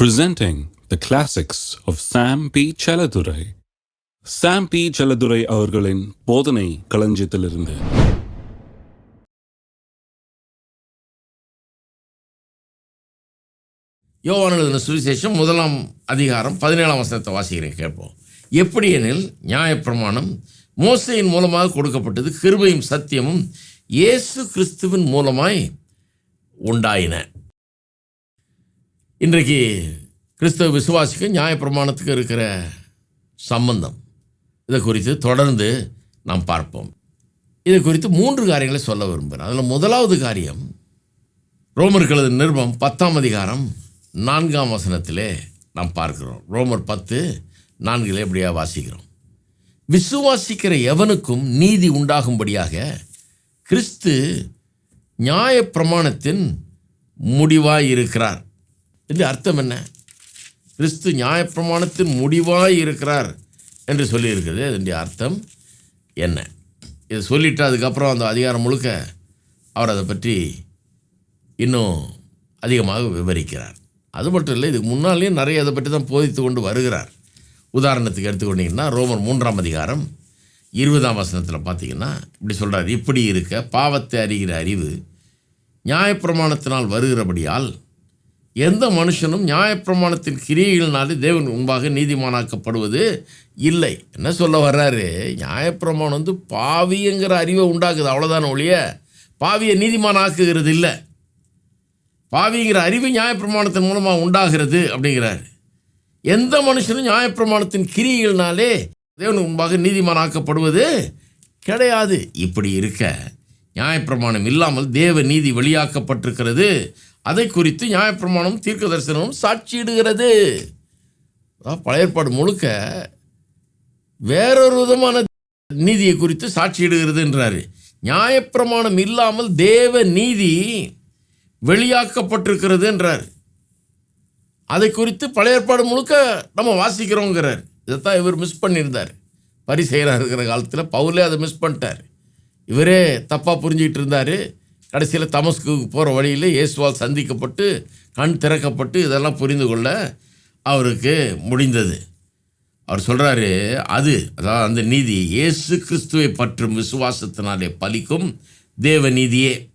presenting the classics of Sam P. Chaladurai. Sam P Chelladurai அவர்களின் போதனை களஞ்சியத்திலிருந்து யோவானது சுவிசேஷம் முதலாம் அதிகாரம் பதினேழாம் வசனத்தை வாசிக்கிறேன் கேட்போம் எப்படி எனில் நியாயப்பிரமாணம் மோசையின் மூலமாக கொடுக்கப்பட்டது கிருபையும் சத்தியமும் இயேசு கிறிஸ்துவின் மூலமாய் உண்டாயின இன்றைக்கு கிறிஸ்தவ விசுவாசிக்கு நியாயப்பிரமாணத்துக்கு இருக்கிற சம்பந்தம். இதை குறித்து தொடர்ந்து நாம் பார்ப்போம். இதை குறித்து மூன்று காரியங்களை சொல்ல விரும்புகிறேன். அதில் முதலாவது காரியம் ரோமர்களது நிருபம் பத்தாம் அதிகாரம் நான்காம் வசனத்திலே நாம் பார்க்கிறோம். ரோமர் பத்து நான்கில் எப்படியா வாசிக்கிறோம். விசுவாசிக்கிற எவனுக்கும் நீதி உண்டாகும்படியாக கிறிஸ்து நியாயப்பிரமாணத்தின் முடிவாக இருக்கிறார். என்று அர்த்தம் என்ன? கிறிஸ்து நியாயப்பிரமாணத்தின் முடிவாய் இருக்கிறார் என்று சொல்லியிருக்கிறது அதனுடைய அர்த்தம் என்ன? இதை சொல்லிவிட்டு அதுக்கப்புறம் அந்த அதிகாரம் முழுக்க அவர் அதை பற்றி இன்னும் அதிகமாக விவரிக்கிறார். அது மட்டும் இல்லை இதுக்கு முன்னாலேயும் நிறைய அதை பற்றி தான் போதித்து கொண்டு வருகிறார். உதாரணத்துக்கு எடுத்துக்கொண்டீங்கன்னா ரோமர் மூன்றாம் அதிகாரம் இருபதாம் வசனத்தில் பார்த்தீங்கன்னா இப்படி சொல்கிறார் இப்படி இருக்க பாவத்தை அறிகிற அறிவு நியாயப்பிரமாணத்தினால் வருகிறபடியால் எந்த மனுஷனும் நியாயப்பிரமாணத்தின் கிரியைகளினாலே தேவன் முன்பாக நீதிமானாக்கப்படுவது இல்லை. என்ன சொல்ல வர்றாரு? நியாயப்பிரமாணம் வந்து பாவிங்கிற அறிவை உண்டாக்குது அவ்வளோதான ஒழிய. பாவியை நீதிமானாக்குகிறது இல்லை. பாவிங்கிற அறிவு நியாயப்பிரமாணத்தின் மூலமாக உண்டாகிறது அப்படிங்கிறாரு. எந்த மனுஷனும் நியாயப்பிரமாணத்தின் கிரியைகளினாலே தேவனுக்கு முன்பாக நீதிமானாக்கப்படுவது கிடையாது. இப்படி இருக்க நியாயப்பிரமாணம் இல்லாமல் தேவ நீதி வெளியாக்கப்பட்டிருக்கிறது. அதை குறித்து நியாயப்பிரமாணம் தீர்க்க தரிசனமும் சாட்சியிடுகிறது பழைய ஏற்பாடு முழுக்க வேறொரு விதமான நீதியை குறித்து சாட்சியிடுகிறதுன்றாரு நியாயப்பிரமாணம் இல்லாமல் தேவ நீதி வெளியாக்கப்பட்டிருக்கிறது என்றார். அதை குறித்து பழைய ஏற்பாடு முழுக்க நம்ம வாசிக்கிறோங்கிறார். இதைத்தான் இவர் மிஸ் பண்ணியிருந்தார். பரிசெயராக இருக்கிற காலத்தில் பவுலே அதை மிஸ் பண்ணிட்டார். இவரே தப்பாக புரிஞ்சிக்கிட்டு இருந்தார். கடைசியில் தமஸ்க்கு போகிற வழியில் இயேசுவால் சந்திக்கப்பட்டு கண் திறக்கப்பட்டு இதெல்லாம் புரிந்து கொள்ள அவருக்கு முடிந்தது. அவர் சொல்கிறாரு அது அதாவது அந்த நீதி இயேசு கிறிஸ்துவை பற்றும் விசுவாசத்தினாலே பலிக்கும் தேவ நீதியே.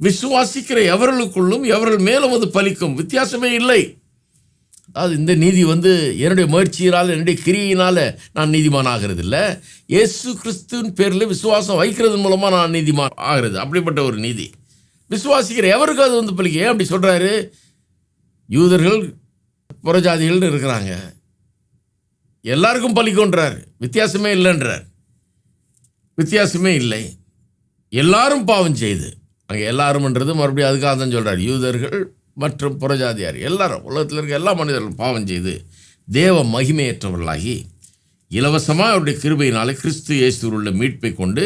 விசுவாசிக்கிற எவர்களுக்குள்ளும் எவர்கள் மேலும் அது பலிக்கும்? வித்தியாசமே இல்லை. அதாவது இந்த நீதி வந்து என்னுடைய முயற்சியினால் என்னுடைய கிரியினால் நான் நீதிமான் ஆகிறது இல்லை இயேசு கிறிஸ்துவின் பேரில் விசுவாசம் வைக்கிறது மூலமாக நான் நீதிமான் ஆகிறது. அப்படிப்பட்ட ஒரு நீதி. விசுவாசிக்கிற எவருக்கும் அது வந்து பிள்ளைங்க ஏன் அப்படி சொல்கிறாரு யூதர்கள் புறஜாதிகள்னு இருக்கிறாங்க. எல்லாருக்கும் பலிக்கும்ன்றார் வித்தியாசமே இல்லைன்றார். வித்தியாசமே இல்லை. எல்லாரும் பாவம் செய்து. அங்கே எல்லாரும்ன்றது மறுபடியும் அதுக்காக தான் சொல்கிறார் யூதர்கள் மற்றும் புறஜாதியார். எல்லாரும் உலகத்தில் இருக்க எல்லா மனிதர்களும் பாவம் செய்து தேவ மகிமையற்றவர்களாகி இலவசமாக அவருடைய கிருபையினாலே கிறிஸ்து இயேசுவில் உள்ள மீட்பை கொண்டு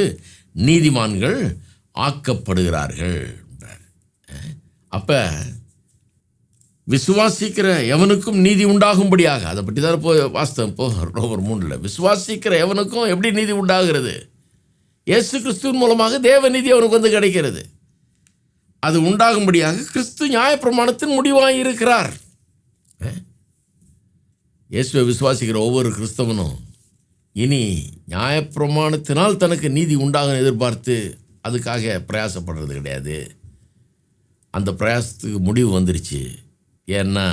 நீதிமான்கள் ஆக்கப்படுகிறார்கள் அப்போ விசுவாசிக்கிற எவனுக்கும் நீதி உண்டாகும்படியாக அதை பற்றி தான் போய் வாஸ்தவம் போ ரோவர் மூணில் விசுவாசிக்கிற எவனுக்கும் எப்படி நீதி உண்டாகிறது? இயேசு கிறிஸ்துவின் மூலமாக தேவ நீதி அவனுக்கு வந்து கிடைக்கிறது. அது உண்டாகும்படியாக கிறிஸ்து நியாயப்பிரமாணத்தின் முடிவாக இருக்கிறார். இயேசுவை விசுவாசிக்கிற ஒவ்வொரு கிறிஸ்தவனும் இனி நியாயப்பிரமாணத்தினால் தனக்கு நீதி உண்டாகும் எதிர்பார்த்து அதுக்காக பிரயாசப்படுறது கிடையாது. அந்த பிரயாசத்துக்கு முடிவு வந்துருச்சு. ஏன்னா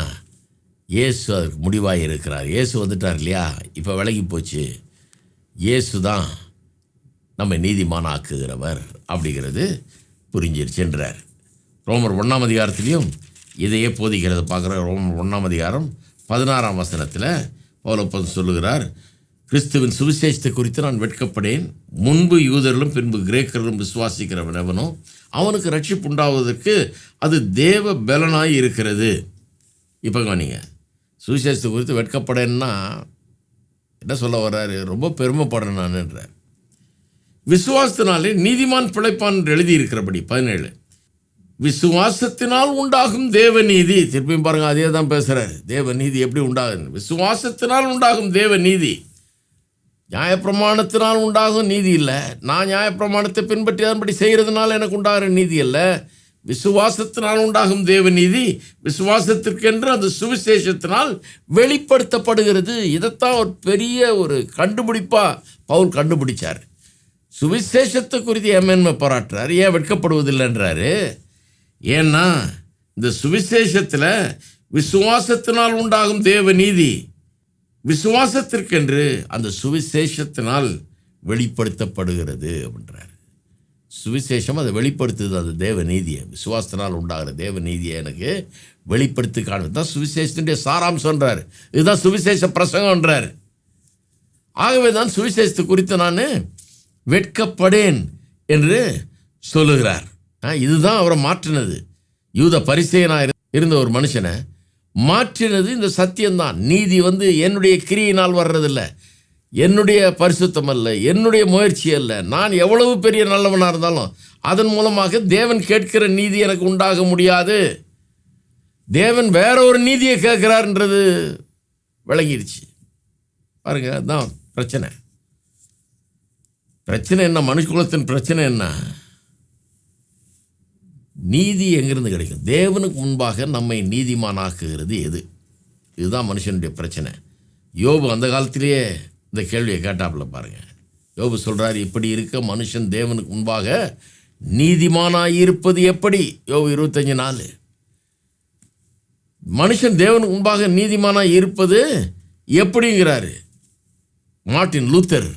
இயேசு அதுக்கு முடிவாக இருக்கிறார். இயேசு வந்துட்டார் இல்லையா? இப்போ விலகி போச்சு. இயேசு தான் நம்ம நீதிமான ஆக்குகிறவர் அப்படிங்கிறது புரிஞ்சிருச்சுன்றார். ரோமர் ஒன்றாம் அதிகாரத்திலையும் இதையே போதிக்கிறத பார்க்குற ரோமர் ஒன்றாம் அதிகாரம் பதினாறாம் வசனத்தில் பௌலப்பன் சொல்லுகிறார் கிறிஸ்துவின் சுவிசேஷத்தை குறித்து நான் வெட்கப்படேன். முன்பு யூதர்களும் பின்பு கிரேக்கர்களும் விசுவாசிக்கிறவன் எவனோ அவனுக்கு ரட்சிப்பு உண்டாவதற்கு அது தேவ பலனாய் இருக்கிறது. இப்போ கவனிங்க சுவிசேஷத்தை குறித்து வெட்கப்படேன்னா என்ன சொல்ல வர்றாரு? ரொம்ப பெருமைப்படுறேன் நான்ன்ற. விசுவாசத்தினாலே நீதிமான் பிழைப்பான் என்று எழுதியிருக்கிறபடி பதினேழு. விசுவாசத்தினால் உண்டாகும் தேவநீதி. திருப்பியும் பாருங்க அதே தான் பேசுகிறார் தேவநீதி எப்படி உண்டாகும் விசுவாசத்தினால் உண்டாகும் தேவநீதி. நியாயப்பிரமாணத்தினால் உண்டாகும் நீதி இல்லை. நான் நியாயப்பிரமாணத்தை பின்பற்றி அதன்படி செய்கிறதுனால எனக்கு உண்டாகிற நீதி இல்லை விசுவாசத்தினால் உண்டாகும் தேவநீதி விசுவாசத்திற்கென்று அந்த சுவிசேஷத்தினால் வெளிப்படுத்தப்படுகிறது. இதைத்தான் ஒரு பெரிய ஒரு கண்டுபிடிப்பாக பவுல் கண்டுபிடிச்சார். சுவிசேஷத்தை குறித்து ஏன் மேன்மை பாராட்டுறார். ஏன் வெட்கப்படுவதில்லைன்றாரு? ஏன்னா இந்த சுவிசேஷத்தில் விசுவாசத்தினால் உண்டாகும் தேவ நீதி விசுவாசத்திற்கென்று அந்த சுவிசேஷத்தினால் வெளிப்படுத்தப்படுகிறது அப்படின்றார். சுவிசேஷம் அதை வெளிப்படுத்துது அந்த தேவ நீதியை. விசுவாசத்தினால் உண்டாகிற தேவ நீதியை எனக்கு வெளிப்படுத்தி காணும் தான் சுவிசேஷத்தினுடைய சாராம்சம்ன்றார் இதுதான் சுவிசேஷ பிரசங்கம்ன்றார் ஆகவே தான் சுவிசேஷத்தை குறித்து நான் வெட்கப்படேன் என்று சொல்லுகிறார். இதுதான் அவரை மாற்றினது. யூத பரிசெயனாக இருந்த ஒரு மனுஷனை மாற்றினது இந்த சத்தியம்தான். நீதி வந்து என்னுடைய கிரியினால் வர்றதில்ல. என்னுடைய பரிசுத்தம் அல்ல என்னுடைய முயற்சி அல்ல. நான் எவ்வளவு பெரிய நல்லவனாக இருந்தாலும் அதன் மூலமாக தேவன் கேட்கிற நீதி எனக்கு உண்டாக முடியாது. தேவன் வேற ஒரு நீதியை கேட்குறாருன்றது விளங்கிடுச்சு. பாருங்க அதுதான் பிரச்சனை. பிரச்சனை என்ன? மனுஷகுலத்தின் பிரச்சனை என்ன? நீதி எங்கிருந்து கிடைக்கும்? தேவனுக்கு முன்பாக நம்மை நீதிமானாக்குகிறது எது? இதுதான் மனுஷனுடைய பிரச்சனை. யோபு அந்த காலத்திலேயே இந்த கேள்வியை கேட்டாப்புல பாருங்கள் யோபு சொல்கிறார் இப்படி இருக்க மனுஷன் தேவனுக்கு முன்பாக நீதிமானாக இருப்பது எப்படி? யோபு இருபத்தஞ்சு நாலு. மனுஷன் தேவனுக்கு முன்பாக நீதிமானாக இருப்பது எப்படிங்கிறாரு? மார்ட்டின் லூத்தர்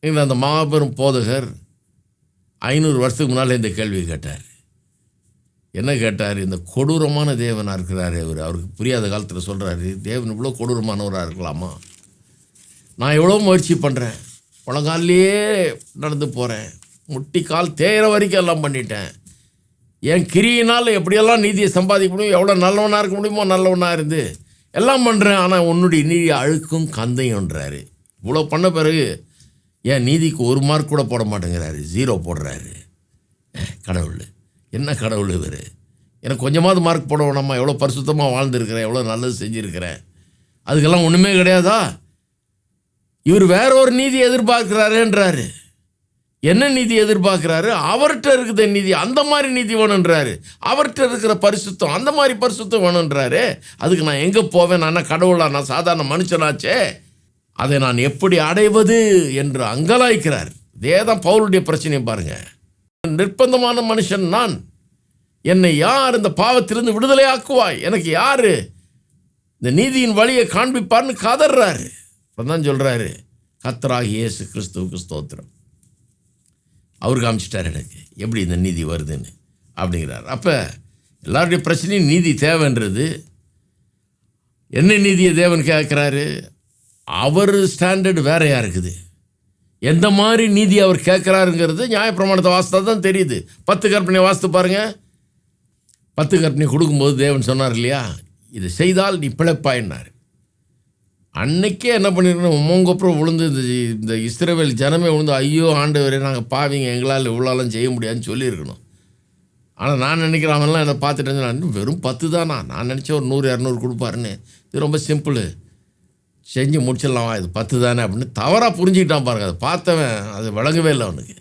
அந்த மாபெரும் போதகர் ஐநூறு வருஷத்துக்கு முன்னால் இந்த கேள்வியை கேட்டார். என்ன கேட்டார்? இந்த கொடூரமான தேவனாக இருக்கிறாரு அவர். அவருக்கு புரியாத காலத்தில் சொல்கிறாரு தேவன் இவ்வளோ கொடூரமானவராக இருக்கலாமா? நான் எவ்வளோ முயற்சி பண்ணுறேன் முழங்கால்லையே நடந்து போகிறேன் முட்டி கால் தேயிற வரைக்கும் எல்லாம் பண்ணிட்டேன். என் கிரியினால் எப்படியெல்லாம் நீதியை சம்பாதிக்க முடியும் எவ்வளோ நல்லவனாக இருக்க முடியுமோ நல்லவனாக இருந்து எல்லாம் பண்ணுறேன் ஆனால் உன்னுடைய நீதி அழுக்கும் கந்தையுன்றாரு இவ்வளோ பண்ண பிறகு என் நீதிக்கு ஒரு மார்க் கூட போட மாட்டேங்கிறாரு. ஜீரோ போடுறாரு. கடவுள். என்ன கடவுள் இவர்? எனக்கு கொஞ்சமாவது மார்க் போட வேணாமா எவ்வளோ பரிசுத்தமாக வாழ்ந்துருக்கிறேன் எவ்வளோ நல்லது செஞ்சுருக்கிறேன். அதுக்கெல்லாம் ஒன்றுமே கிடையாதா? இவர் வேற ஒரு நீதி எதிர்பார்க்கிறாருன்றாரு. என்ன நீதி எதிர்பார்க்குறாரு? அவர்கிட்ட இருக்கிற நீதி அந்த மாதிரி நீதி வேணுன்றாரு அவர்கிட்ட இருக்கிற பரிசுத்தம் அந்த மாதிரி பரிசுத்தம் வேணுன்றாரு அதுக்கு நான் எங்கே போவேன்? நான் கடவுளா? நான் சாதாரண மனுஷனாச்சே. அதை நான் எப்படி அடைவது என்று அங்கலாய்க்கிறார். இதே தான் பவுலுடைய பிரச்சனையை பாருங்கள் நிர்பந்தமான மனுஷன் நான். என்னை யார் இந்த பாவத்திலிருந்து விடுதலை ஆக்குவாய் எனக்கு யாரு? இந்த நீதியின் வழியை காண்பிப்பார்னு கதறாரு தான் சொல்றாரு கத்தராகி இயேசு கிறிஸ்துவுக்கு ஸ்தோத்திரம். அவர் காமிச்சிட்டார் எனக்கு எப்படி இந்த நீதி வருதுன்னு? அப்படிங்கிறார். அப்போ எல்லாருடைய பிரச்சனையும் நீதி தேவைன்றது. என்ன நீதியை தேவன் கேட்குறாரு? அவர் ஸ்டாண்டர்டு வேறையாக இருக்குது எந்த மாதிரி நீதி அவர் கேட்குறாருங்கிறது நியாயப்பிரமாணத்தை வாசித்தா தான் தெரியுது. பத்து கற்பனை வாசித்து பாருங்கள் பத்து கற்பனை கொடுக்கும்போது தேவன் சொன்னார் இல்லையா? இது செய்தால் நீ பிழைப்பாயினார் அன்னைக்கே என்ன பண்ணிருக்கணும்? மூங்கப்புறம் விழுந்து இந்த இந்த இஸ்ரேவேல் ஜனமே விழுந்து ஐயோ ஆண்டவரே நாங்கள் பாவிங்க எங்களால் இவ்வளோலாம் செய்ய முடியாதுன்னு சொல்லியிருக்கணும். ஆனால் நான் நினைக்கிறவன்லாம் என்னை பார்த்துட்டு வெறும் பத்து தானா? நான் நினச்சேன் ஒரு நூறு இரநூறு கொடுப்பாருன்னு. இது ரொம்ப சிம்பிள் செஞ்சு முடிச்சிடலாம் இது பத்து தானே அப்படின்னு தவறாக புரிஞ்சுக்கிட்டான் பாருங்க. அதை பார்த்தவன் அது விளங்கவே இல்லை அவனுக்கு.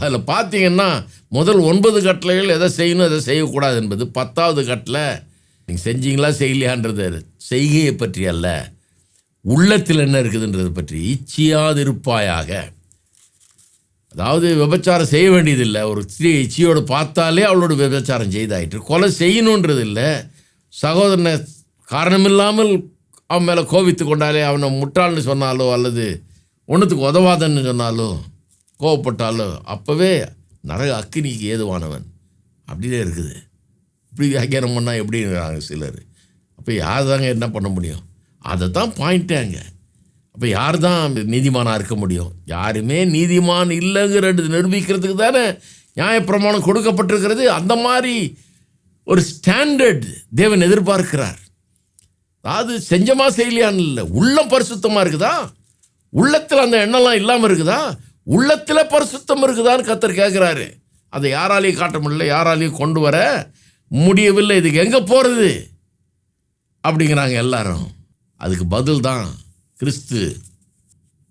அதில் பார்த்தீங்கன்னா முதல் ஒன்பது கட்டளைகள் எதை செய்யணும் எதை செய்யக்கூடாது என்பது பத்தாவது கட்டளை நீங்கள் செஞ்சீங்களா செய்யலையான்றது செய்கையை பற்றி அல்ல. உள்ளத்தில் என்ன இருக்குதுன்றது பற்றி இச்சியாதிருப்பாயாக. அதாவது விபச்சாரம் செய்ய வேண்டியதில்லை. ஒரு ஸ்திரீ இச்சியோடு பார்த்தாலே அவளோட விபச்சாரம் செய்தாயிற்று. கொலை செய்யணுன்றது இல்லை. சகோதரனை காரணமில்லாமல் அவன் மேலே கோவித்து கொண்டாலே அவனை முட்டாள்னு சொன்னாலோ அல்லது ஒன்றுத்துக்கு உதவாதன்னு சொன்னாலோ கோவப்பட்டாலோ அப்போவே நரக அக்கினிக்கு ஏதுவானவன். அப்படியே இருக்குது. இப்படி வியாக்கியானம் பண்ணால் எப்படிங்கிறாங்க சிலர். அப்போ யார் தாங்க என்ன பண்ண முடியும்? அதை தான் பாயிண்ட்டாங்க அப்போ யார் தான் நீதிமானாக இருக்க முடியும்? யாருமே நீதிமான் இல்லைங்கிறது நிரூபிக்கிறதுக்கு தானே நியாயப்பிரமாணம் கொடுக்கப்பட்டிருக்கிறது. அந்த மாதிரி ஒரு ஸ்டாண்டர்ட் தேவன் எதிர்பார்க்கிறார். அது செஞ்சமா செய்யலையான்னு இல்லை? உள்ளம் பரிசுத்தமாக இருக்குதா? உள்ளத்தில் அந்த எண்ணம்லாம் இல்லாமல் இருக்குதா? உள்ளத்தில் பரிசுத்தம் இருக்குதான்னு கத்தர் கேட்குறாரு அதை யாராலையும் காட்ட முடியல யாராலையும் கொண்டு வர முடியவில்லை. இதுக்கு எங்கே போகிறது அப்படிங்கிறாங்க எல்லாரும். அதுக்கு பதில் தான் கிறிஸ்து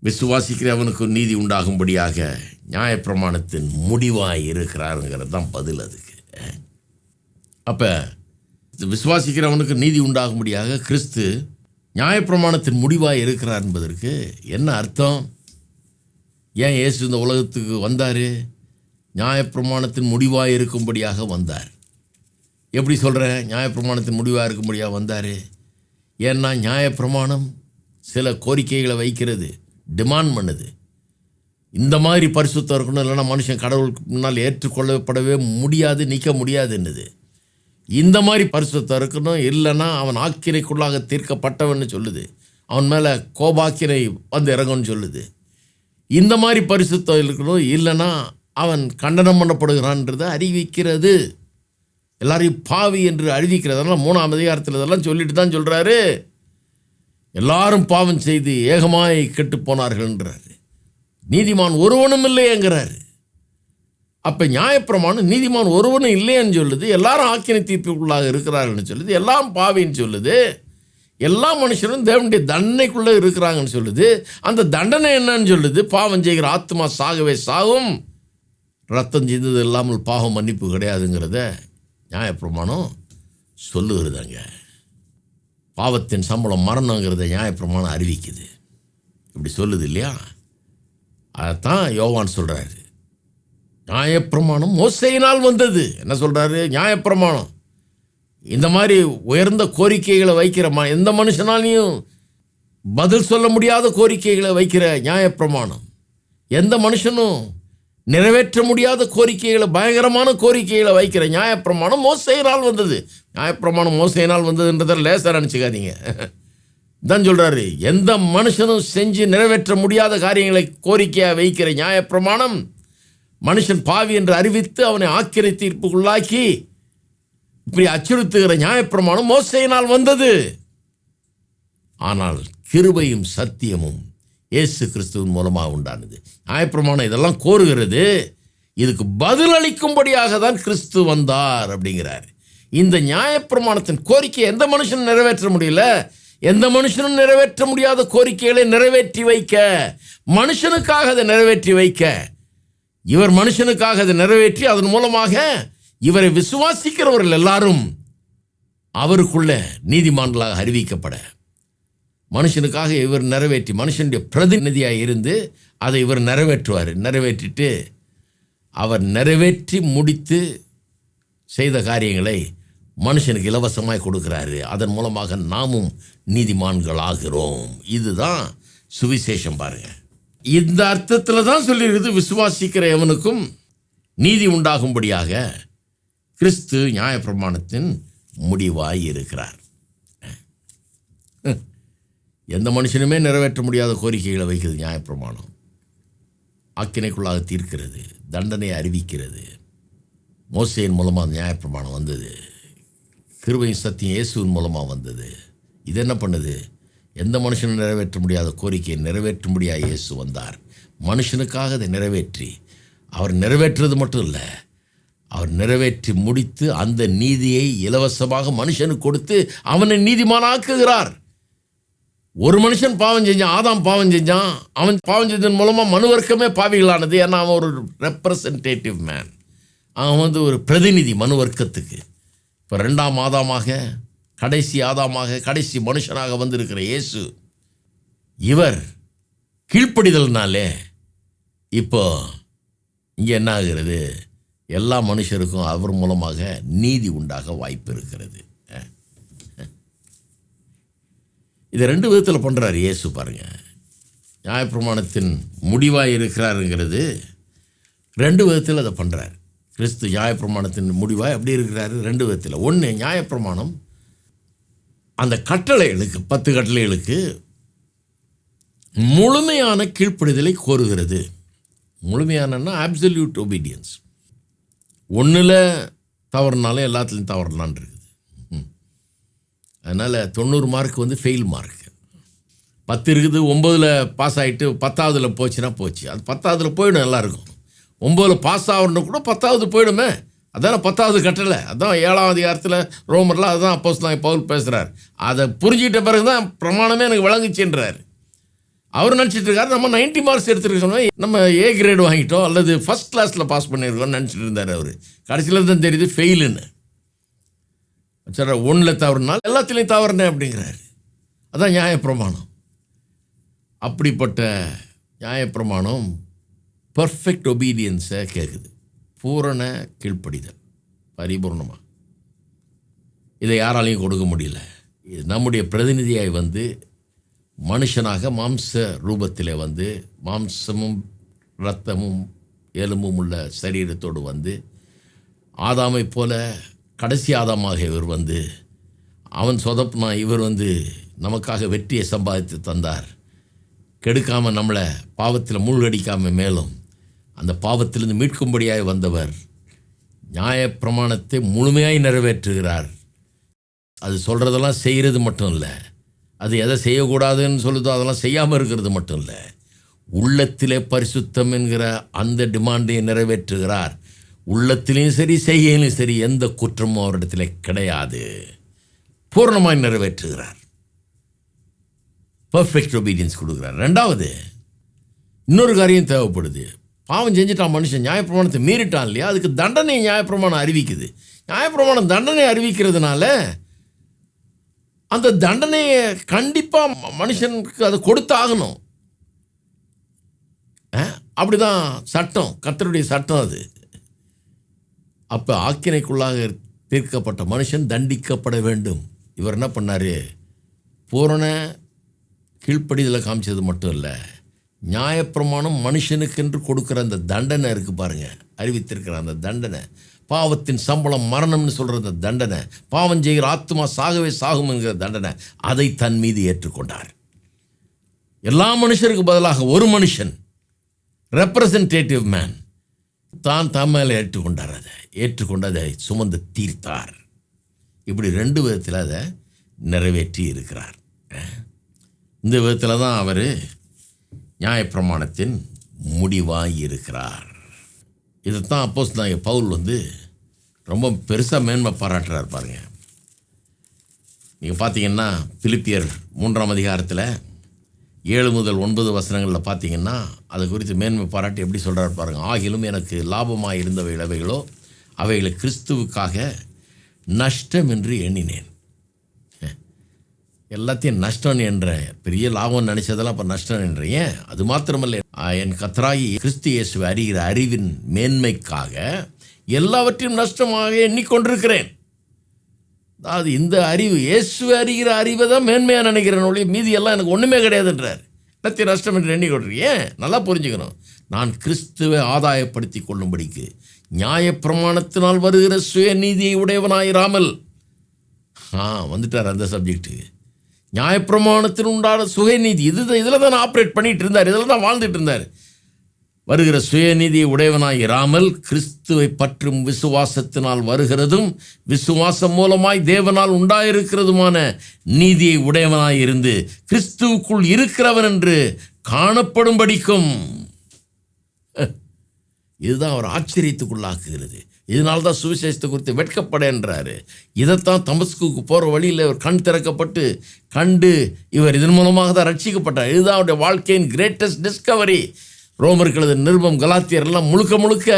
விசுவாசிக்கிறவனுக்கு நீதி உண்டாகும்படியாக நியாயப்பிரமாணத்தின் முடிவாக இருக்கிறாருங்கிறது தான் பதில் அதுக்கு. அப்போ விசுவாசிக்கிறவனுக்கு நீதி உண்டாகும்படியாக கிறிஸ்து நியாயப்பிரமாணத்தின் முடிவாக இருக்கிறார் என்பதற்கு என்ன அர்த்தம்? ஏன் இயேசு இந்த உலகத்துக்கு வந்தார்? நியாயப்பிரமாணத்தின் முடிவாக இருக்கும்படியாக வந்தார். எப்படி சொல்கிறேன் நியாயப்பிரமாணத்தின் முடிவாக இருக்கும்படியாக வந்தார்? ஏன்னா நியாயப்பிரமாணம் சில கோரிக்கைகளை வைக்கிறது டிமாண்ட் பண்ணுது. இந்த மாதிரி பரிசுத்தம் இருக்கணும் இல்லைன்னா மனுஷன் கடவுளுக்கு முன்னால் ஏற்றுக்கொள்ளப்படவே முடியாது நிற்க முடியாதுன்னுது. இந்த மாதிரி பரிசுத்தம் இருக்கணும். இல்லைன்னா அவன் ஆக்கிரைக்குள்ளாக தீர்க்கப்பட்டவன்னு சொல்லுது. அவன் மேலே கோபாக்கிரை வந்து இறங்கும்னு சொல்லுது. இந்த மாதிரி பரிசுத்தம் இருக்கணும். இல்லைன்னா அவன் கண்டனம் பண்ணப்படுகிறான்றதை அறிவிக்கிறது. எல்லாரையும் பாவி என்று அறிவிக்கிறதெல்லாம் மூணாம் அதிகாரத்தில் இதெல்லாம் சொல்லிட்டு தான் சொல்கிறாரு எல்லாரும் பாவம் செய்து ஏகமாய் கெட்டு போனார்கள்ன்றாரு. நீதிமான் ஒருவனும் இல்லையேங்கிறாரு. அப்போ நியாயப்பிரமாணம் நீதிமான் ஒருவனும் இல்லைன்னு சொல்லுது எல்லாரும் ஆக்கினை தீர்ப்புக்குள்ளாக இருக்கிறாருன்னு சொல்லுது எல்லாம் பாவின்னு சொல்லுது எல்லா மனுஷரும் தேவனுடைய தண்டனைக்குள்ளே இருக்கிறாங்கன்னு சொல்லுது. அந்த தண்டனை என்னன்னு சொல்லுது பாவம் செய்கிற ஆத்மா சாகவே சாகும். ரத்தம் செய்தது இல்லாமல் பாவம் மன்னிப்பு கிடையாதுங்கிறத நியாயப்பிரமாணம் சொல்லுகிறதாங்க. பாவத்தின் சம்பளம் மரணங்கிறத நியாயப்பிரமாணம் அறிவிக்குது. இப்படி சொல்லுது இல்லையா? அதைத்தான் யோவான் சொல்கிறாரு நியாயப்பிரமாணம் மோசையினால் வந்தது. என்ன சொல்கிறாரு நியாயப்பிரமாணம். இந்த மாதிரி உயர்ந்த கோரிக்கைகளை வைக்கிற ம எந்த மனுஷனாலையும் பதில் சொல்ல முடியாத கோரிக்கைகளை வைக்கிற நியாயப்பிரமாணம். எந்த மனுஷனும் நிறைவேற்ற முடியாத கோரிக்கைகளை பயங்கரமான கோரிக்கைகளை வைக்கிற நியாயப்பிரமாணம் மோசையினால் வந்தது. நியாயப்பிரமாணம் மோசையினால் வந்ததுன்றதை லேசாக நினச்சிக்காதீங்க. தான் சொல்கிறாரு எந்த மனுஷனும் செஞ்சு நிறைவேற்ற முடியாத காரியங்களை கோரிக்கையாக வைக்கிற நியாயப்பிரமாணம் மனுஷன் பாவி என்று அறிவித்து அவனை ஆக்கிரை தீர்ப்புக்குள்ளாக்கி இப்படி அச்சுறுத்துகிற நியாயப்பிரமாணம் மோசையினால் வந்தது. ஆனால் கிருபையும் சத்தியமும் இயேசு கிறிஸ்துவின் மூலமாக உண்டானது. நியாயப்பிரமாணம் இதெல்லாம் கோருகிறது. இதுக்கு பதிலளிக்கும்படியாக தான் கிறிஸ்து வந்தார் அப்படிங்கிறார். இந்த நியாயப்பிரமாணத்தின் கோரிக்கையை எந்த மனுஷனும் நிறைவேற்ற முடியல. எந்த மனுஷனும் நிறைவேற்ற முடியாத கோரிக்கைகளை நிறைவேற்றி வைக்க மனுஷனுக்காக அதை நிறைவேற்றி வைக்க இவர் மனுஷனுக்காக அதை நிறைவேற்றி அதன் மூலமாக இவரை விசுவாசிக்கிறவர்கள் எல்லாரும் அவருக்குள்ள நீதிமான்களாக அறிவிக்கப்பட. மனுஷனுக்காக இவர் நிறைவேற்றி மனுஷனுடைய பிரதிநிதியாக இருந்து அதை இவர் நிறைவேற்றுவார். நிறைவேற்றிட்டு அவர் நிறைவேற்றி முடித்து செய்த காரியங்களை மனுஷனுக்கு இலவசமாய் கொடுக்குறாரு. அதன் மூலமாக நாமும் நீதிமான்கள் ஆகிறோம் இதுதான் சுவிசேஷம் பாருங்கள் இந்த அர்த்தத்தில் தான் சொல்லியிருக்குது விசுவாசிக்கிற எவனுக்கும் நீதி உண்டாகும்படியாக கிறிஸ்து நியாயப்பிரமாணத்தின் முடிவாய் இருக்கிறார் எந்த மனுஷனுமே நிறைவேற்ற முடியாத கோரிக்கைகளை வைக்கிறது நியாயப்பிரமாணம். ஆக்கினைக்குள்ளாக தீர்க்கிறது தண்டனையை அறிவிக்கிறது. மோசையின் மூலமாக அந்த நியாயப்பிரமாணம் வந்தது. கிருபையின் சத்தியம் இயேசுவின் மூலமாக வந்தது. இது என்ன பண்ணுது? எந்த மனுஷனும் நிறைவேற்ற முடியாத கோரிக்கையை நிறைவேற்றும்படியாக இயேசு வந்தார். மனுஷனுக்காக அதை நிறைவேற்றி அவர் நிறைவேற்றுறது மட்டும் இல்லை அவர் நிறைவேற்றி முடித்து அந்த நீதியை இலவசமாக மனுஷனுக்கு கொடுத்து அவனை நீதிமானாக்குகிறார் ஒரு மனுஷன் பாவம் செஞ்சான் ஆதாம் பாவம் செஞ்சான் அவன் பாவம் செஞ்சதன் மூலமாக மனு வர்க்கமே பாவிகளானது. ஏன்னா அவன் ஒரு ரெப்ரசன்டேட்டிவ் மேன் அவன் வந்து ஒரு பிரதிநிதி மனு வர்க்கத்துக்கு. இப்போ ரெண்டாம் மாதமாக கடைசி ஆதாமாக கடைசி மனுஷனாக வந்திருக்கிற இயேசு இவர் கீழ்ப்படிதல்னாலே இப்போ இங்கே என்ன ஆகிறது எல்லா மனுஷருக்கும் அவர் மூலமாக நீதி உண்டாக வாய்ப்பு இருக்கிறது. இதை ரெண்டு விதத்தில் பண்ணுறாரு இயேசு பாருங்கள் நியாயப்பிரமாணத்தின் முடிவாக இருக்கிறாருங்கிறது. ரெண்டு விதத்தில் அதை பண்ணுறார் கிறிஸ்து நியாயப்பிரமாணத்தின் முடிவாக எப்படி இருக்கிறாரு. ரெண்டு விதத்தில். ஒன்று நியாயப்பிரமாணம் அந்த கட்டளைகளுக்கு பத்து கட்டளைகளுக்கு முழுமையான கீழ்ப்படுதலை கோருகிறது. முழுமையானன்னா ஆப்சல்யூட் ஒபீடியன்ஸ் ஒன்றில் தவறுனாலும் எல்லாத்துலேயும் தவறலான் இருக்குது. ம். அதனால் தொண்ணூறு மார்க் வந்து ஃபெயில் மார்க் பத்து இருக்குது ஒம்பதில் பாஸ் ஆகிட்டு பத்தாவதில் போச்சுன்னா போச்சு. அது பத்தாவதில் போயிடும் எல்லாருக்கும் ஒம்பதில் பாஸ் ஆகணும் கூட பத்தாவது போயிடுமே. அதான் பத்தாவது கட்டளை அதான் ஏழாம் அதிகாரத்தில் ரோமரில் அதுதான் அப்போஸ் நான் பவுல் பேசுகிறார் அதை புரிஞ்சுக்கிட்ட பிறகு தான் பிரமாணமே எனக்கு விளங்குச்சுன்றார். அவர் நினச்சிட்டு இருக்காரு நம்ம 90 மார்க்ஸ் எடுத்துருக்கோம் நம்ம ஏ கிரேடு வாங்கிட்டோம் அல்லது ஃபஸ்ட் கிளாஸில் பாஸ் பண்ணியிருக்கோம்னு நினச்சிட்டு இருந்தார் அவர். கடைசியில் தான் தெரியுது ஃபெயிலுன்னு சார் ஒன்றில் தவறுனால் எல்லாத்துலேயும் தவறுனே அப்படிங்கிறாரு. அதான் நியாயப்பிரமாணம் அப்படிப்பட்ட நியாயப்பிரமாணம் பர்ஃபெக்ட் ஒபீடியன்ஸை கேட்குது பூரண கீழ்ப்படிதல் பரிபூர்ணமாக இதை யாராலையும் கொடுக்க முடியல. இது நம்முடைய பிரதிநிதியாய் வந்து மனுஷனாக மாம்ச ரூபத்தில் வந்து மாம்சமும் இரத்தமும் எலும்பும் உள்ள சரீரத்தோடு வந்து ஆதாமை போல கடைசி ஆதாமாக இவர் வந்து அவன் சொதப்புனா இவர் வந்து நமக்காக வெற்றியை சம்பாதித்து தந்தார். கெடுக்காமல் நம்மளை பாவத்தில் மூழ்கடிக்காமல் மேலும் அந்த பாவத்திலிருந்து மீட்கும்படியாய் வந்தவர் நியாயப்பிரமாணத்தை முழுமையாய் நிறைவேற்றுகிறார். அது சொல்கிறதெல்லாம் செய்கிறது மட்டும் இல்லை அது எதை செய்யக்கூடாதுன்னு சொல்லுதோ அதெல்லாம் செய்யாமல் இருக்கிறது மட்டும் இல்லை உள்ளத்திலே பரிசுத்தம் என்கிற அந்த டிமாண்டையும் நிறைவேற்றுகிறார். உள்ளத்திலையும் சரி செய்யலையும் சரி எந்த குற்றமும் அவரிடத்தில் கிடையாது. பூர்ணமாய் நிறைவேற்றுகிறார். பர்ஃபெக்ட் ஒபீடியன்ஸ் கொடுக்குறார். ரெண்டாவது இன்னொரு காரியம் தேவைப்படுது. பாவம் செஞ்சுட்டான் மனுஷன் நியாயப்பிரமாணத்தை மீறிட்டான் இல்லையா? அதுக்கு தண்டனை நியாயப்பிரமாணம் அறிவிக்குது. நியாயப்பிரமாணம் தண்டனை அறிவிக்கிறதுனால அந்த தண்டனையை கண்டிப்பாக மனுஷனுக்கு அதை கொடுத்தாகணும். அப்படி தான் சட்டம் கத்தருடைய சட்டம் அது. அப்போ ஆக்கினைக்குள்ளாக தீர்க்கப்பட்ட மனுஷன் தண்டிக்கப்பட வேண்டும். இவர் என்ன பண்ணார்? பூரண கீழ்ப்படிதலை காமிச்சது மட்டும் இல்லை. நியாயப்பிரமாணம் மனுஷனுக்கென்று கொடுக்குற அந்த தண்டனை இருக்குது பாருங்க. அறிவித்திருக்கிற அந்த தண்டனை. பாவத்தின் சம்பளம் மரணம்னு சொல்கிற அந்த தண்டனை. பாவம் செய்கிற ஆத்மா சாகவே சாகும் என்கிற தண்டனை. அதை தன் மீது ஏற்றுக்கொண்டார். எல்லா மனுஷருக்கு பதிலாக ஒரு மனுஷன் ரெப்ரசன்டேட்டிவ் மேன் தான் தம்மையில் மேலே ஏற்றுக்கொண்டார் அதை. ஏற்றுக்கொண்டு அதை சுமந்து தீர்த்தார். இப்படி ரெண்டு விதத்தில் அதை நிறைவேற்றி இருக்கிறார். இந்த விதத்தில் தான் அவர் நியாயப்பிரமாணத்தின் முடிவாய் இருக்கிறார் இதைத்தான் அப்போஸ் நான் பவுல் வந்து ரொம்ப பெருசாக மேன்மை பாராட்டுறாரு பாருங்க. நீங்கள் பார்த்தீங்கன்னா பிலிப்பியர் மூன்றாம் அதிகாரத்தில் ஏழு முதல் ஒன்பது வசனங்களில் பார்த்தீங்கன்னா அது குறித்து மேன்மை பாராட்டி எப்படி சொல்கிறார் பாருங்க. ஆகிலும் எனக்கு லாபமாக இருந்தவை இளவைகளோ அவைகளை கிறிஸ்துவுக்காக நஷ்டம் என்று எண்ணினேன். எல்லாத்தையும் நஷ்டம் என்ற பெரிய லாபம் நினைச்சதெல்லாம் இப்போ நஷ்டம் என்ற ஏன்? அது மாத்திரமல்ல. என் கத்தராகி கிறிஸ்து இயேசுவை அறிகிற அறிவின் மேன்மைக்காக எல்லாவற்றையும் நஷ்டமாக எண்ணிக்கொண்டிருக்கிறேன். அதாவது இந்த அறிவு இயேசுவை அறிகிற அறிவை தான் மேன்மையாக நினைக்கிறேன் ஒழிய மீதி எல்லாம் எனக்கு ஒன்றுமே கிடையாதுன்றார். எல்லாத்தையும் நஷ்டம் என்று எண்ணிக்கொண்டிருக்கேன் நல்லா புரிஞ்சுக்கணும். நான் கிறிஸ்துவை ஆதாயப்படுத்தி கொள்ளும்படிக்கு நியாயப்பிரமாணத்தினால் வருகிற சுயநீதியை உடையவனாயிராமல். ஆ வந்துட்டார் அந்த சப்ஜெக்ட்டுக்கு நியாயப்பிரமாணத்தில் உண்டான சுயநீதி. இது இதில் தான் ஆப்ரேட் பண்ணிட்டு இருந்தார் இதில் தான் வாழ்ந்துட்டு இருந்தார் வருகிற சுயநீதியை உடையவனாய் இராமல் கிறிஸ்துவை பற்றும் விசுவாசத்தினால் வருகிறதும் விசுவாசம் மூலமாய் தேவனால் உண்டாயிருக்கிறதுமான நீதியை உடையவனாய் இருந்து கிறிஸ்துவுக்குள் இருக்கிறவன் என்று காணப்படும்படிக்கும் இதுதான் அவர் ஆச்சரியத்துக்குள்ளாக்குகிறது. இதனால தான் சுவிசேஷத்தை குறித்து வெட்கப்படன்றாரு இதைத்தான் தமஸ்குக்கு போகிற வழியில் இவர் கண் திறக்கப்பட்டு கண்டு இவர் இதன் மூலமாக தான் ரட்சிக்கப்பட்டார். இதுதான் அவருடைய வாழ்க்கையின் கிரேட்டஸ்ட் டிஸ்கவரி ரோமர்களது நிருபம் கலாத்தியர் எல்லாம் முழுக்க முழுக்க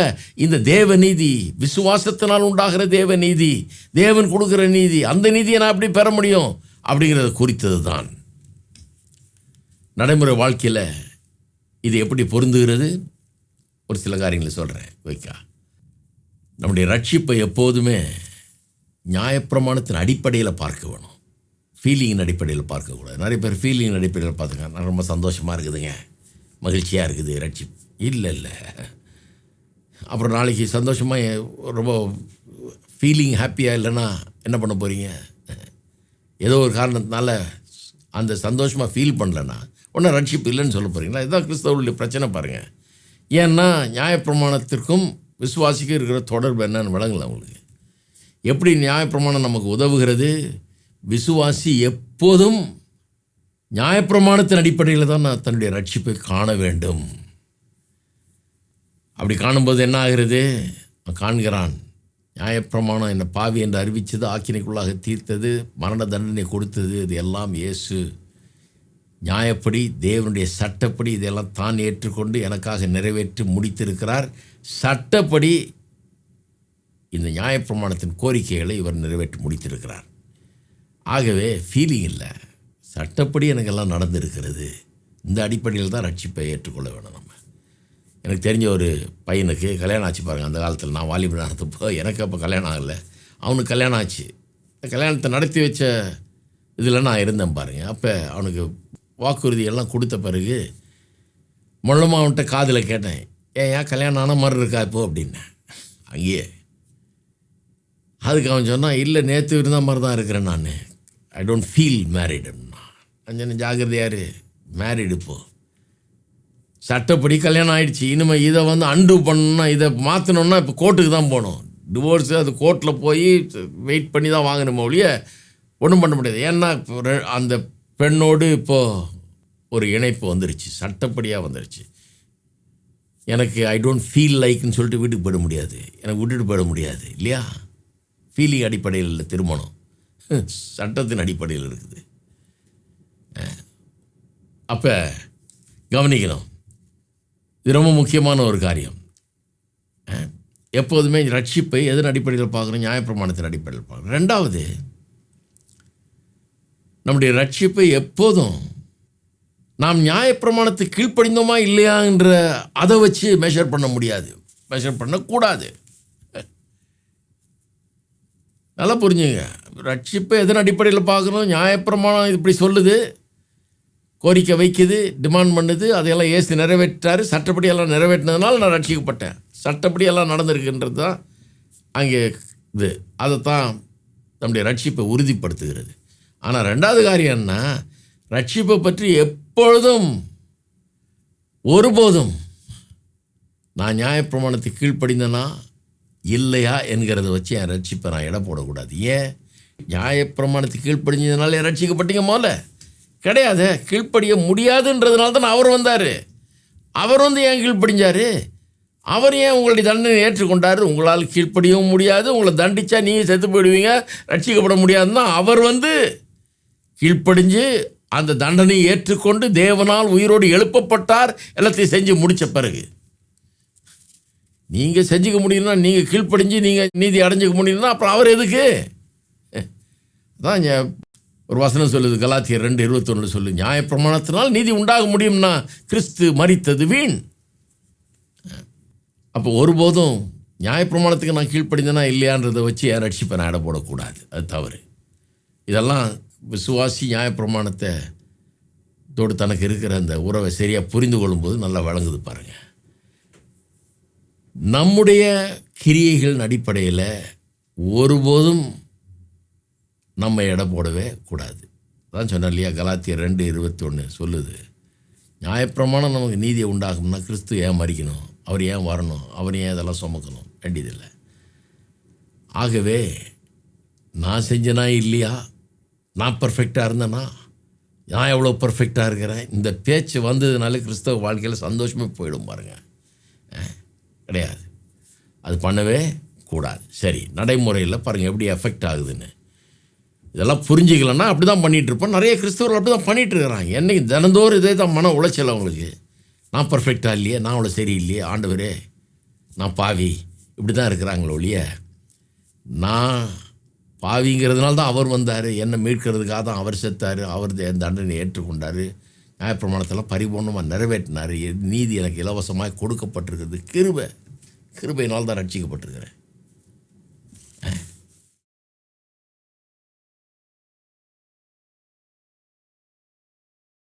இந்த தேவ நீதி விசுவாசத்தினால் உண்டாகிற தேவ நீதி தேவன் கொடுக்குற நீதி அந்த நீதியை நான் எப்படி பெற முடியும்? அப்படிங்கிறத குறித்தது தான் நடைமுறை வாழ்க்கையில் இது எப்படி பொருந்துகிறது? ஒரு சில காரியங்களை சொல்கிறேன் வைக்கா. நம்முடைய ரட்சிப்பை எப்போதுமே நியாயப்பிரமாணத்தின் அடிப்படையில் பார்க்க வேணும். ஃபீலிங்கின் அடிப்படையில் பார்க்கக்கூடாது நிறைய பேர் ஃபீலிங்கின் அடிப்படையில் பார்த்துங்க நான் ரொம்ப சந்தோஷமாக இருக்குதுங்க. மகிழ்ச்சியாக இருக்குது ரட்சிப். இல்லை இல்லை. அப்புறம் நாளைக்கு சந்தோஷமாக ரொம்ப ஃபீலிங் ஹாப்பியாக இல்லைன்னா என்ன பண்ண போகிறீங்க ஏதோ ஒரு காரணத்தினால அந்த சந்தோஷமாக ஃபீல் பண்ணலன்னா ஒன்றும் ரட்சிப்பு இல்லைன்னு சொல்ல போகிறீங்களா இதுதான் கிறிஸ்தவர்களுடைய பிரச்சனை பாருங்கள் ஏன்னா நியாயப்பிரமாணத்திற்கும் விசுவாசிக்கு இருக்கிற தொடர்பு என்னன்னு விளங்கலாம் உங்களுக்கு. எப்படி நியாயப்பிரமாணம் நமக்கு உதவுகிறது? விசுவாசி எப்போதும் நியாயப்பிரமாணத்தின் அடிப்படையில் தான் நான் தன்னுடைய ரட்சிப்பை காண வேண்டும். அப்படி காணும்போது என்ன ஆகிறது? காண்கிறான் நியாயப்பிரமாணம் என்னை பாவி என்று அறிவித்தது ஆக்கினைக்குள்ளாக தீர்த்தது மரண தண்டனை கொடுத்தது இது எல்லாம் இயேசு. நியாயப்படி தேவனுடைய சட்டப்படி இதெல்லாம் தான் ஏற்றுக்கொண்டு எனக்காக நிறைவேற்றி முடித்திருக்கிறார். சட்டப்படி இந்த நியாயப்பிரமாணத்தின் கோரிக்கைகளை இவர் நிறைவேற்றி முடித்திருக்கிறார். ஆகவே ஃபீலிங் இல்லை. சட்டப்படி எனக்கெல்லாம் நடந்திருக்கிறது. இந்த அடிப்படையில் தான் ரட்சிப்பை ஏற்றுக்கொள்ள வேணும் நம்ம. எனக்கு தெரிஞ்ச ஒரு பையனுக்கு கல்யாணம் ஆச்சு பாருங்கள் அந்த காலத்தில். நான் வாலிபன் நடத்தப்போ எனக்கு அப்போ கல்யாணம் ஆகலை. அவனுக்கு கல்யாணம் ஆச்சு. கல்யாணத்தை நடத்தி வச்ச இதில் நான் இருந்தேன் பாருங்கள் அப்போ அவனுக்கு வாக்குறுதியெல்லாம் கொடுத்த பிறகு முள்ளமாக அவன்கிட்ட காதில் கேட்டேன் ஏன் ஏன் கல்யாணம் ஆன மாதிரி இருக்கா இப்போ? அப்படின்னேன். அங்கேயே அதுக்கு அவன் சொன்னான் இல்லை நேற்று இருந்த மாதிரி தான் இருக்கிறேன் நான். I don't feel மேரிடுன்னா Anjana ஜாகிரதையார் married இப்போ சட்டப்படி கல்யாணம் ஆகிடுச்சு இனிமேல் இதை வந்து அண்டு பண்ணணும்னா இதை மாற்றணுன்னா இப்போ கோர்ட்டுக்கு தான் போகணும். டிவோர்ஸு அது கோர்ட்டில் போய் வெயிட் பண்ணி தான் வாங்கணுமோ ஒழிய ஒன்றும் பண்ண முடியாது. ஏன்னா அந்த பெண்ணோடு இப்போது ஒரு இணைப்பு வந்துருச்சு சட்டப்படியாக வந்துருச்சு. எனக்கு ஐ டோன்ட் ஃபீல் லைக்னு சொல்லிட்டு வீட்டுக்கு போயிட முடியாது. எனக்கு விட்டுட்டு போயிட முடியாது இல்லையா? ஃபீலிங் அடிப்படையில் இல்லை திருமணம். சட்டத்தின் அடிப்படையில் இருக்குது. அப்போ கவனிக்கணும். இது ரொம்ப முக்கியமான ஒரு காரியம். எப்போதுமே ரட்சிப்பை எதன் அடிப்படையில் பார்க்குறோம் நியாயப்பிரமாணத்தின் அடிப்படையில் பார்க்குறோம் ரெண்டாவது நம்முடைய ரட்சிப்பை எப்போதும் நாம் நியாயப்பிரமாணத்தை கீழ்ப்படிந்தோமா இல்லையான்ற அதை வச்சு மெஷர் பண்ண முடியாது. மெஷர் பண்ணக்கூடாது. நல்லா புரிஞ்சுங்க. ரட்சிப்பை எதன் அடிப்படையில் பார்க்கணும்? நியாயப்பிரமாணம் இப்படி சொல்லுது. கோரிக்கை வைக்குது டிமாண்ட் பண்ணுது அதையெல்லாம் ஏசி நிறைவேற்றாரு சட்டப்படி எல்லாம் நிறைவேற்றினதுனால நான் ரட்சிக்கப்பட்டேன். சட்டப்படி எல்லாம் நடந்திருக்குன்றது தான் அங்கே இது. அதைத்தான் நம்முடைய ரட்சிப்பை உறுதிப்படுத்துகிறது. ஆனால் ரெண்டாவது காரியம் என்ன ரட்சிப்பை பற்றி எப்பொழுதும் ஒருபோதும் நான் நியாயப்பிரமாணத்துக்கு கீழ்ப்படிந்தனா இல்லையா என்கிறத வச்சு என் ரட்சிப்பை நான் இட போடக்கூடாது. ஏன்? நியாயப்பிரமாணத்துக்கு கீழ்ப்படிஞ்சதுனால என் ரட்சிக்கப்பட்டீங்க போல கிடையாது. கீழ்ப்படிய முடியாதுன்றதுனால தான் அவர் வந்தார். அவர் வந்து ஏன் கீழ்ப்படிஞ்சார்? அவர் ஏன் உங்களுடைய தண்டனை ஏற்றுக்கொண்டார்? உங்களால் கீழ்ப்படியவும் முடியாது. உங்களை தண்டிச்சா நீங்கள் செத்து போயிடுவீங்க. ரட்சிக்கப்பட முடியாதுன்னா அவர் வந்து கீழ்ப்படிஞ்சு அந்த தண்டனையை ஏற்றுக்கொண்டு தேவனால் உயிரோடு எழுப்பப்பட்டார் எல்லாத்தையும் செஞ்சு முடித்த பிறகு. நீங்கள் செஞ்சுக்க முடியும்னா நீங்கள் கீழ்ப்படிஞ்சு நீங்கள் நீதி அடைஞ்சிக்க முடியும்னா அப்புறம் அவர் எதுக்கு? அதான் ஒரு வசனம் சொல்லுது கலாத்தியர் ரெண்டு இருபத்தொன்று சொல்லு நியாயப்பிரமாணத்தினால் நீதி உண்டாக முடியும்னா கிறிஸ்து மறித்தது வீண். அப்போ ஒருபோதும் நியாயப்பிரமாணத்துக்கு நான் கீழ்ப்படிந்தேனா இல்லையான்றதை வச்சு என் ரட்சிப்பை நான் போடக்கூடாது அது தவறு. இதெல்லாம் விசுவாசி நியாயப்பிரமாணத்தை தோடு தனக்கு இருக்கிற அந்த உறவை சரியாக புரிந்து கொள்ளும்போது நல்லா விளங்குது பாருங்கள் நம்முடைய கிரியைகளின் அடிப்படையில் ஒருபோதும் நம்ம எடை போடவே கூடாது. அதான் சொன்னேன் இல்லையா? கலாத்தியர் ரெண்டு இருபத்தி ஒன்று சொல்லுது. நியாயப்பிரமாணம் நமக்கு நீதியை உண்டாகும்னா கிறிஸ்து ஏன் மறிக்கணும்? அவர் ஏன் வரணும்? அவர் ஏன் இதெல்லாம் சுமக்கணும்? வேண்டியதில்லை. ஆகவே நான் செஞ்சனா இல்லையா? நான் பர்ஃபெக்டாக இருந்தேன்னா நான் எவ்வளோ பர்ஃபெக்டாக இருக்கிறேன்? இந்த பேச்சு வந்ததுனால கிறிஸ்தவ வாழ்க்கையில் சந்தோஷமே போயிடும் பாருங்கள் கிடையாது. அது பண்ணவே கூடாது. சரி நடைமுறையில் பாருங்கள் எப்படி எஃபெக்ட் ஆகுதுன்னு. இதெல்லாம் புரிஞ்சிக்கலன்னா அப்படி தான் பண்ணிகிட்டு இருப்போம். நிறைய கிறிஸ்தவர்கள் அப்படி தான் பண்ணிகிட்டு இருக்கிறாங்க தினந்தோறும் இதே தான் மன உளைச்சல் அவங்களுக்கு. நான் பர்ஃபெக்டாக இல்லையே? நான் அவ்வளோ சரியில்லையே? ஆண்டவரே நான் பாவி. இப்படி தான் இருக்கிறாங்களோ ஒழிய நான் பாவிங்கிறதுனால தான் அவர் வந்தார். என்னை மீட்கிறதுக்காக தான் அவர் செத்தார். அவர் என் தண்டனை ஏற்றுக்கொண்டார். நியாயப்பிரமாணத்தெல்லாம் பரிபூர்ணமாக நிறைவேற்றினார். நீதி எனக்கு இலவசமாக கொடுக்கப்பட்டிருக்குது கிருபை கிருபையினால் தான் ரட்சிக்கப்பட்டிருக்கிறேன்.